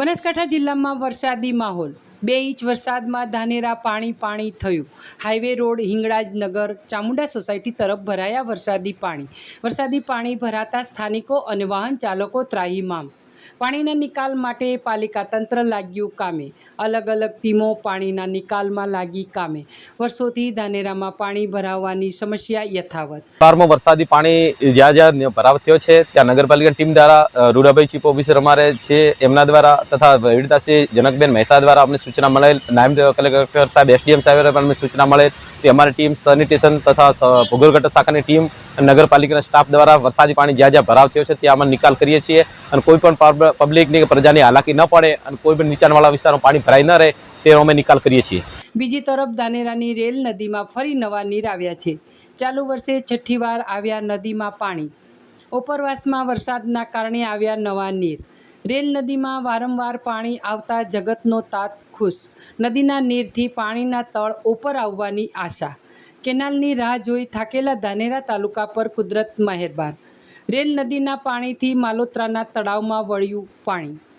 બનાસકાંઠા જિલ્લામાં વરસાદી માહોલ. બે ઇંચ વરસાદમાં ધાનેરા પાણી પાણી થયું. હાઈવે રોડ હિંગળાજ નગર ચામુંડા સોસાયટી તરફ ભરાયા વરસાદી પાણી. વરસાદી પાણી ભરાતા સ્થાનિકો અને વાહન ચાલકો ત્રાહીમામ. પાણીના નિકાલ માટે પાલિકા તંત્ર લાગ્યું કામે. અલગ અલગ ટીમો પાણીના નિકાલમાં લાગી કામે. વર્ષોથી ધાનેરામાં પાણી ભરાવાની સમસ્યા યથાવત. વિસ્તારમાં વરસાદી પાણી જ્યાં જ્યાં ભરાવ થયો છે, ત્યાં નગરપાલિકા ટીમ દ્વારા રૂરાભાઈ ચીફ ઓફિસર અમારે છે, એમના દ્વારા તથા વહીવટદારશ્રી જનકબેન મહેતા દ્વારા અમને સૂચના મળેલ, નાયબ કલેક્ટર સાહેબ, એસડીએમ સાહેબ અમને સૂચના મળેલ તે અમારી ટીમ સેનિટેશન તથા ભૂગોળ ઘટક શાખાની ટીમ નગરપાલિકાના સ્ટાફ દ્વારા વરસાદી પાણી જ્યાં જ્યાં ભરાવ થયો છે, ત્યાં અમે નિકાલ કરીએ છીએ અને કોઈ પણ પબ્લિકની પ્રજાની હાલાકી ન પડે અને કોઈ પણ નીચાણવાળા વિસ્તારમાં પાણી ભરાઈ ન રહે તે અમે નિકાલ કરીએ છીએ. બીજી તરફ ધાનેરાની રેલ નદીમાં ફરી નવા નીર આવ્યા છે. ચાલુ વર્ષે છઠ્ઠી વાર આવ્યા નદીમાં પાણી. ઉપરવાસમાં વરસાદના કારણે આવ્યા નવા નીર. રેલ નદીમાં વારંવાર પાણી આવતા જગતનો તાત ખુશ. નદીના નીરથી પાણીના તળ ઉપર આવવાની આશા. કેનાલની રાહ જોઈ થાકેલા ધાનેરા તાલુકા પર કુદરત મહેરબાન. રેલ નદીના પાણીથી માલોત્રાના તળાવમાં વળ્યું પાણી.